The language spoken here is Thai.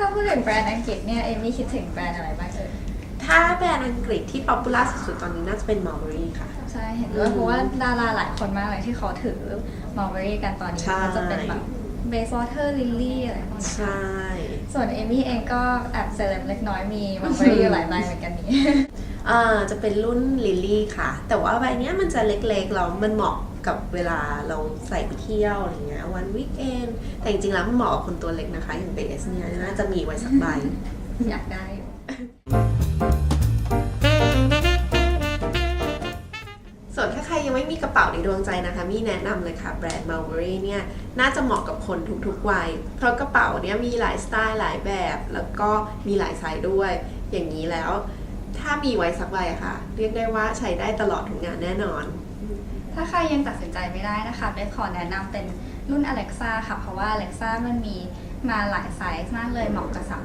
ถ้าพูดถึงแบรนด์อังกฤษเนี่ยเอมี่คิดถึงแบรนด์อะไรบ้างเอ่ยถ้าแบรนด์อังกฤษที่ป๊อปปูล่าสุดๆตอนนี้น่าจะเป็น Mulberry ค่ะ ใช่เห็นด้วยอืมเพราะว่าดาราหลายคนมากเลยที่เขาถือมัลเบอรี่กันตอนนี้ใช่มันจะเป็นแบบเบสวอเตอร์ลิลลี่อะไรพวกนี้ใช่ ส่วนเอมี่เองก็แอบเซเลบเล็กน้อยมีมัลเบอรี่อยู่หลายใบเหมือนกันนี้อ่าจะเป็นรุ่นลิลลี่ค่ะ แต่ว่าใบเนี้ยมันจะเล็กๆแล้วมันเหมาะ กับเวลาเราใส่ไปเที่ยวอะไรเงี้ยวันวีคเอนแต่จริงๆแล้วมันเหมาะกับคนตัวเล็กนะคะ อย่างเบสเนี่ยน่าจะมีไว้สักใบอยากได้อยู่ส่วนถ้าใครยังไม่มีกระเป๋าในดวงใจนะคะ มีแนะนำเลยค่ะแบรนด์ Mulberry เนี่ยน่าจะเหมาะกับคนทุกๆวัย เพราะกระเป๋าเนี่ยมีหลายสไตล์หลายแบบ แล้วก็มีหลายไซส์ด้วย อย่างนี้แล้ว ถ้ามีไว้สักใบอะค่ะ เรียกได้ว่าใช้ได้ตลอดทุกงานแน่นอน ถ้าใครยังตัดสินใจไม่ได้นะคะเบสขอแนะนำเป็นรุ่น Alexa ค่ะ เพราะว่า Alexa มันมีมาหลายไซส์มากเลยเหมาะกับสาว